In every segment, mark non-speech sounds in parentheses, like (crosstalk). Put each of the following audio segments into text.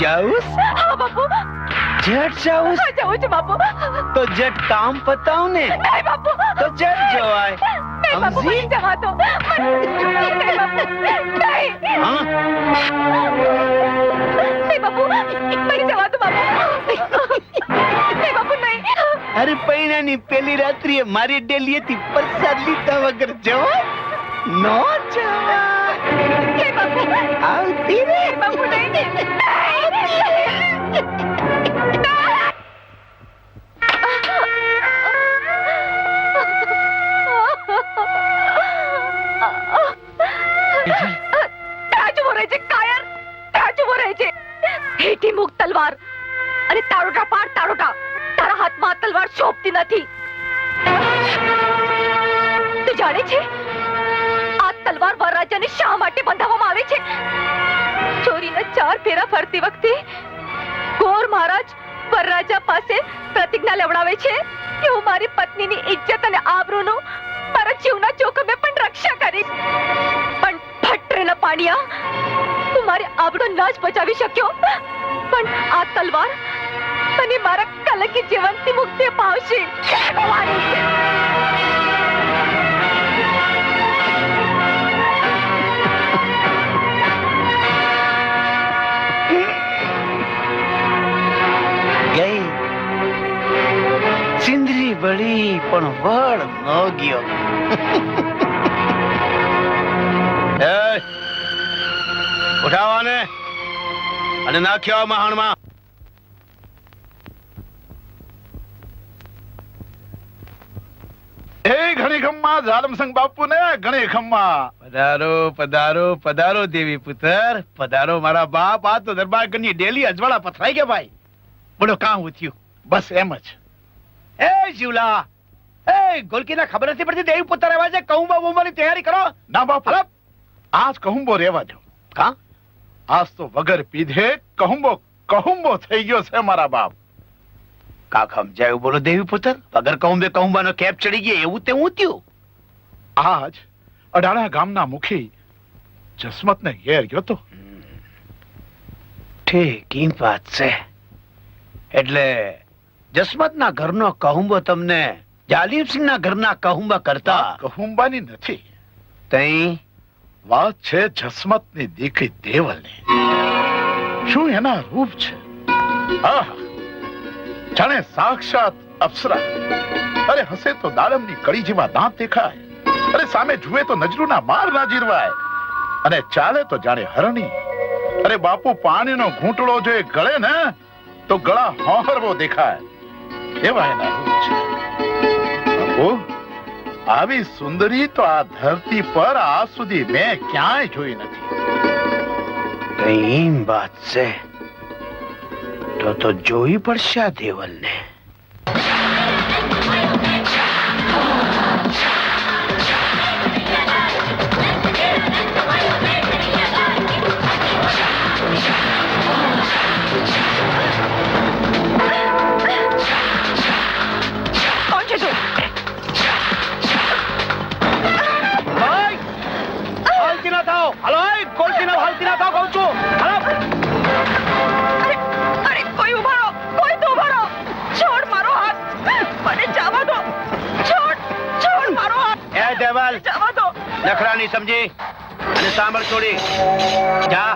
જાઉસ? હા બાપુ જટ જાઉસ? હા જાઉં છું બાપુ. તો જટ કામ પતાવ ને નહીં બાપુ. તો જટ જવાય. નહીં બાપુ મને જવા દો. નહીં બાપુ. નહીં. હા? નહીં બાપુ. મને જવા દો બાપુ. નહીં બાપુ નહીં. અરે પૈણાની પેલી રાત્રિએ મારી ડેલીએથી પ્રસાદ લીધા વગર જવાય? નો જવાય. આવતી રે. ચાર ફેરા ફરતી વખતે ગોર મહારાજ વરરાજા પાસે પ્રતિજ્ઞા લેવડાવે છે કે હું મારી પત્નીની ઇજ્જત અને આબરૂનું મારા જીવના જોખમે પણ રક્ષા કરીશ. પણ ફટરેલા પાણીયા તું મારી આબરૂ ના જ બચાવી શક્યો. પણ આ તલવાર મને મારા કલકી જીવનથી મુક્તિ પાવશે પણ વળ ન ગયો. (laughs) ઉઠાવાને અને નાખ્યો મહાણમાં. ઘણી ખમ્મા ઝાલમસંગ બાપુ ને ઘણી ખમ્મા. પધારો પધારો પધારો દેવી પુત્ર. પધારો મારા બાપ. આ તો દરબાર કની ડેલી અજવાળા પથરાઈ ગયા ભાઈ. બોલો કાં ઉથ્યું બસ એમ જ. એ જીવલા એ ગોલકીને ખબર નથી પડતી દેવી પુત્ર આવ્યા છે. કહું બાબુ મારી તૈયારી કરો. ના બાપુ. આજ કહુંબો રહેવા દો. કા? આજ તો વગર પીધે કહુંબો કહુંબો થઈ ગયો છે મારા બાપ. કાક સમજાયું બોલો દેવી પુત્ર. વગર કહું બે કહું કેપ ચડી ગયો એવું તે હું થયું? આજ અડાણા ગામના મુખી જસમત ને ઘેર ગયો તો. ઠીક વાત છે. એટલે જસમતના ઘરનો કહુંબો તમને જાલિમસિંહના ઘરના કહુંબા કરતા કહુંબાની નથી. તઈ વાત છે જસમતની દીકરી દેવલની. શું એના રૂપ છે? આહ જાણે સાક્ષાત અપ્સરા. અરે હસે તો દાડમની કળી જેવા દાંત દેખાય. અરે સામે જુએ તો નજરુના માર ના જીરવાય. અને ચાલે તો જાણે હરણી. અરે બાપુ પાણીનો ઘૂંટડો જો એ ગળે ને તો ગળા હોહરવો દેખાય. એવા એના રૂપ છે. આવી સુંદરી તો આ ધરતી પર આ સુધી મેં ક્યાંય જોઈ નથી. કઈ વાત છે? તો તો જોઈ પડશે આ દેવલને. દો નખરાની સમજી અને સાંભળ છોડી જા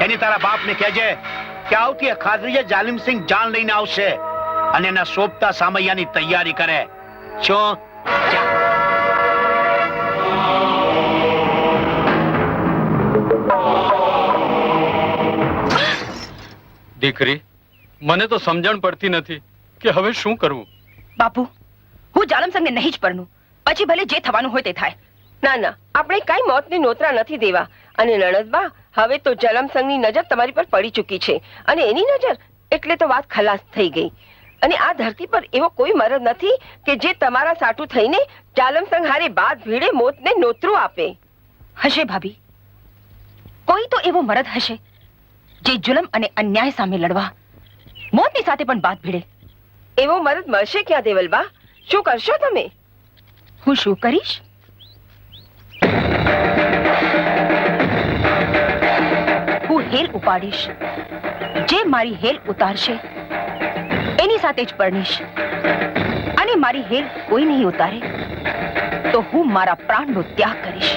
તેની તારા બાપને કહેજે કે આવતી ખાદરીએ જાલિમસિંહ જાન લઈને આવશે અને એના સોપતા સામૈયાની તૈયારી કરે. છો દીકરી મને તો સમજણ પડતી નથી કે હવે શું કરવું? બાપુ હું જાલમસંગને નહીં જ પરનું પછી ભલે જે થવાનું હોય તે થાય. ના ના આપણે કઈ મોતને નોતરા નથી દેવા. અને નણદબા હવે તો જલમસંગની નજર તમારી પર પડી ચૂકી છે. અને એની નજર એટલે તો વાત ખલાસ થઈ ગઈ. અને આ ધરતી પર એવો કોઈ મરદ નથી કે જે તમારા સાટું થઈને જાલમસંગ હારે બાદ ભીડે મોતને નોતરું આપે. હશે ભાભી. કોઈ તો એવો મરદ હશે જે જુલમ અને અન્યાય સામે લડવા મોતની સાથે પણ બાદ ભીડે. એવો મરદ મળશે ક્યાં દેવલબા? શું કરશો તમે? હું શું કરીશ? હું હેલ ઉપાડીશ. જે મારી હેલ ઉતારશે, એની સાથે જ પરણીશ. અને મારી હેલ કોઈ નહીં ઉતારે, તો હું મારા પ્રાણનો ત્યાગ કરીશ.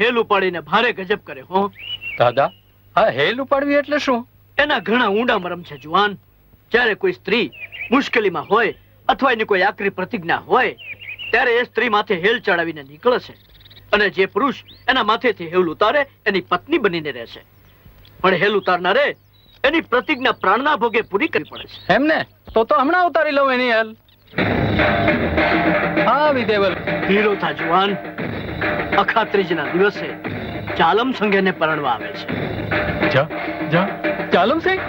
હેલ ઉપાડીને ભારે ગજબ કરે હો. દાદા આ હેલ ઉપાડવી એટલે શું? એના ઘણા ઊંડા મરમ છે જુવાન. જ્યારે કોઈ સ્ત્રી મુશ્કેલીમાં હોય અથવા એની કોઈ આકરી પ્રતિજ્ઞા હોય ત્યારે એ સ્ત્રી માથે હેલ ચડાવીને નીકળે છે અને જે પુરુષ એના માથેથી હેલ ઉતારે એની પત્ની બનીને રહેશે. પણ હેલ ઉતારનારે એની પ્રતિજ્ઞા પ્રાણના ભોગે પૂરી કરવી પડે છે. એમને તો તો હમણાં ઉતારી લઉં એની હેલ. આવી દેવલ. ધીરો થા જુવાન. અખાત્રીજના દિવસે ચાલમ સંઘેને પરણવા આવે છે. જા જા. ચાલમ સિંહ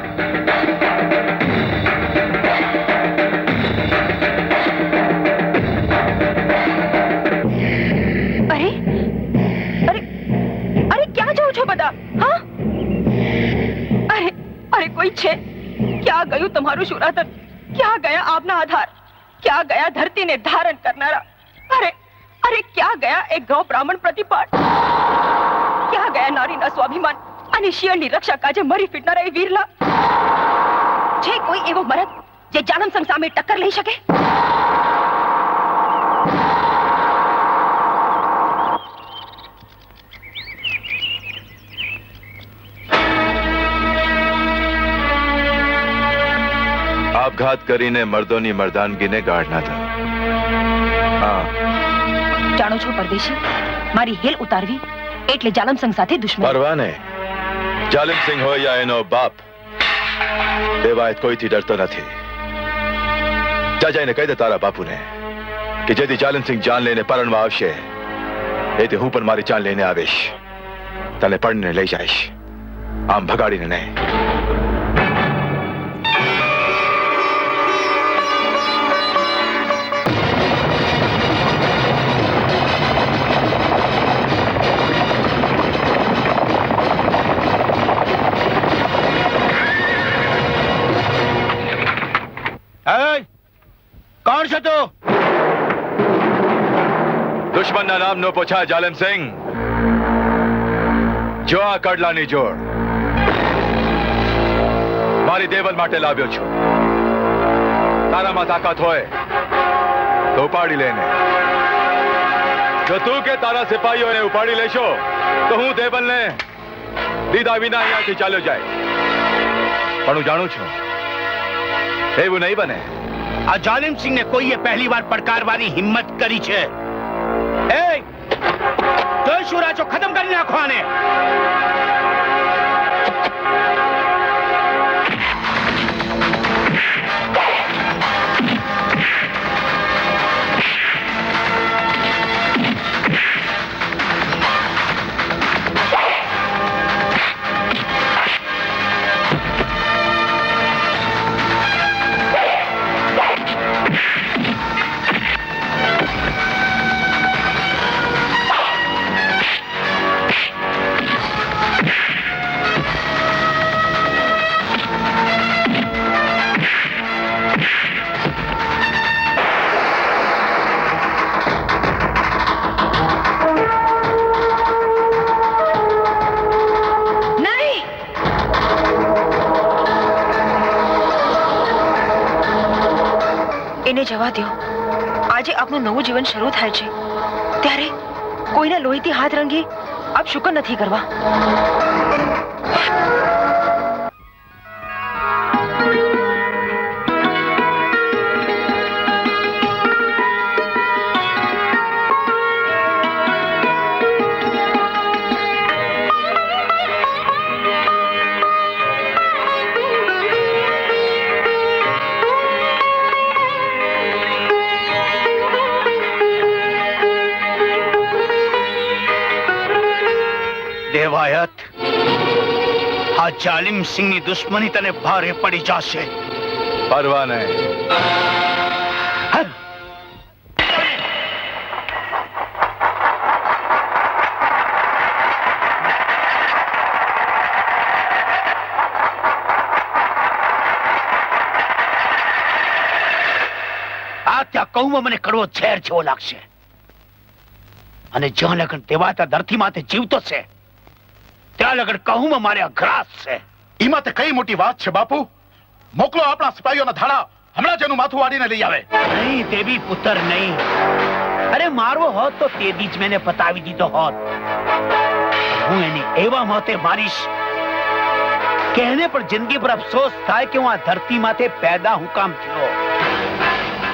અરે અરે અરે ક્યાં જાઓ છો બધા? હા? અરે અરે કોઈ છે? ક્યાં ગયું તમારું શુરાતન ક્યાં ગયા આપના આધાર? ક્યાં ગયા ધરતીને ધારણ કરનારા? અરે અરે, ક્યાં ગયા એક ગૌ બ્રાહ્મણ પ્રતિપાટ ક્યાં ગયા નારીના સ્વાભિમાન? અને શિયરની રક્ષા કાજે મરી ફીટનારા એ વીરલા? છે કોઈ એવો મરદ જે જાનમસંગ સામે ટક્કર લઈ શકે? આપઘાત કરીને મર્દોની મર્દાનગીને ગાળના હતા હા. જાણો છો પરદેશી? મારી હેલ ઉતારવી એટલે જાલમસંગ સાથે દુશ્મન. પરવાને. જાલમસિંહ હોય યા એનો બાપ દેવાયત કોઈથી ડરતો નથી. જા જઈને કહી દે તારા બાપુને કે જેથી જાલમસિંહ જાન લઈને પરણવા આવશે, એથી હું પણ મારી જાન લઈને આવીશ. તને પરણીને લઈ જઈશ. આમ ભગાડીને નહીં. નો પૂછા જાલમ સિંહ. જો આ કડલાની જોડ મારી દેવલ માટે લાવ્યો છું. તારામાં તાકાત હોય તો ઉપાડી લેને જો તું કે તારા સિપાહીઓને ઉપાડી લેશો તો હું દેવલને દીધા વિના અહીંયાથી ચાલ્યો જાય. પણ હું જાણું છું એવું નહીં બને. આ જાલિમ સિંહ ને કોઈએ પહેલી વાર પડકારવાની હિંમત કરી છે. એ તો શુરાચો ખતમ કરી નાખો આને. આપનું નવું જીવન શરૂ થાય છે. ત્યારે કોઈના લોહીથી હાથ રંગી આપ શુકર નથી કરવા. આ જાલિમ સિંહની દુશ્મની તને ભારે પડી જશે. પરવા નહીં. આ ત્યાં કહું મને કડવો ઝેર જેવો લાગશે. અને જ્યાં લગન દેવાતા ધરતી માથે જીવતો છે. ત્યાં લગન કહું મારે અઘરાસ છે. એમાં તે કઈ મોટી વાત છે બાપુ? મોકલો આપણા સિપાહીઓના ધાડા હમણાં જ એનું માથું વાળીને લઈ આવે. નહીં દેવી પુત્ર નહીં. અરે મારવો હોત તો તે જ મેને પતાવી દીધો હોત. હું એની એવા મોતે મારીશ કે એને પણ જિંદગી પર અફસોસ થાય કે હું આ ધરતી માથે પેદા હું કામ થયો.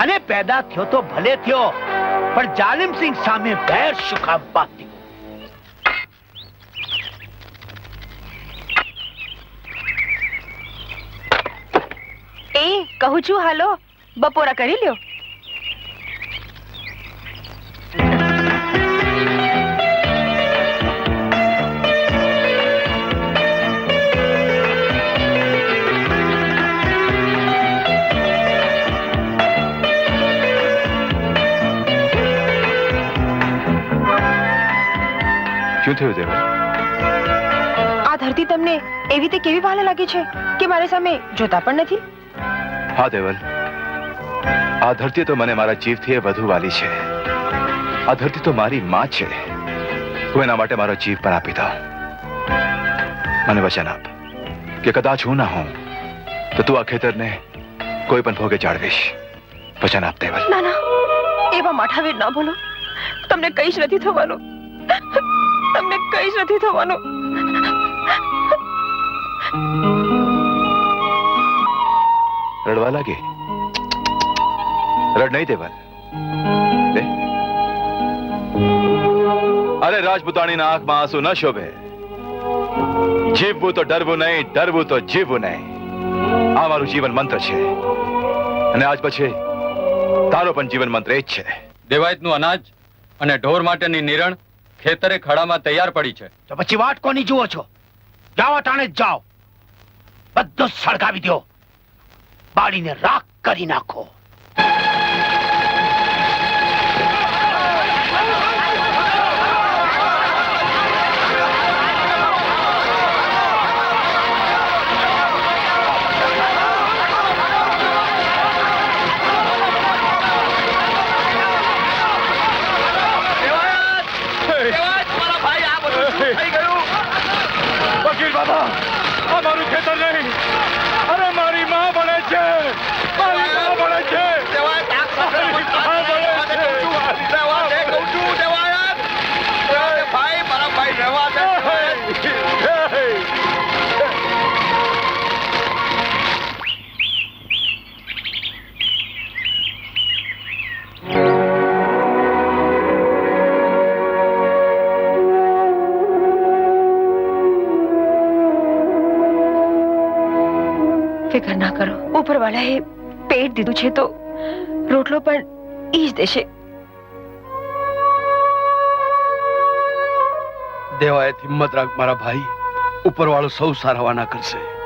અને પેદા થયો તો ભલે થયો પણ જાલિમસિંહ સામે બેર શું કામ એ કહું છું હાલો બપોરા કરી લ્યો. શું થયું આ ધરતી તમને એવી રીતે કેવી વાલે લાગી છે કે મારી સામે જોતા પણ નથી? હા, દેવલ. આ ધરતી તો મને મારા જીવથી વધુ વાલી છે. આ ધરતી તો મારી માં છે. હું એના માટે મારો જીવ પણ આપી દઉં. મને વચન આપ કે કદાચ હું ના હોઉં, તો તું આ ખેતરને કોઈ પણ ભોગે જાળવીશ. વચન આપ, દેવલ. ના ના. એવા માઠાવીર ના બોલો. તમને કઈ જ નથી થવાનું. તમને કઈ જ નથી થવાનું. રડવા લાગે? રડ નહીં દેવા. અરે રાજપૂતાણીના આંખમાં આંસુ ન શોભે. જીવવું તો ડરવું નહીં ડરવું તો જીવવું નહીં. આ મારું જીવન મંત્ર છે. અને આજ પછી તારો પણ જીવન મંત્ર એ જ છે. દેવાયતનું અનાજ અને ઢોર માટેની નિરણ ખેતરે ખડામાં તૈયાર પડી છે. તો પછી વાટ કોની જુઓ છો? જાઓ તાણે જ જાઓ. બધું સળગાવી દો બાળીને રાખ કરી નાખો. ઉપરવાળાએ પેટ દીધું છે તો રોટલો પણ ઈ જ દેશે. દેવાએ હિંમત રાખ મારા ભાઈ. ઉપરવાળો સૌ સારવાના કરશે.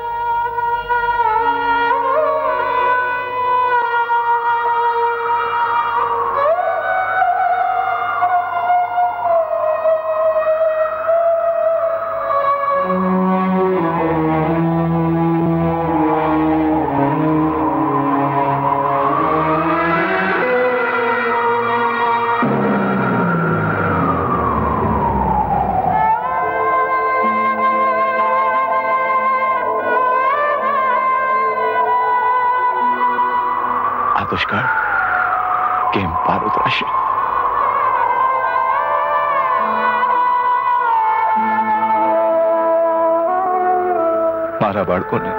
બાળકોને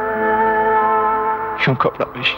શું ખવડાવીશ?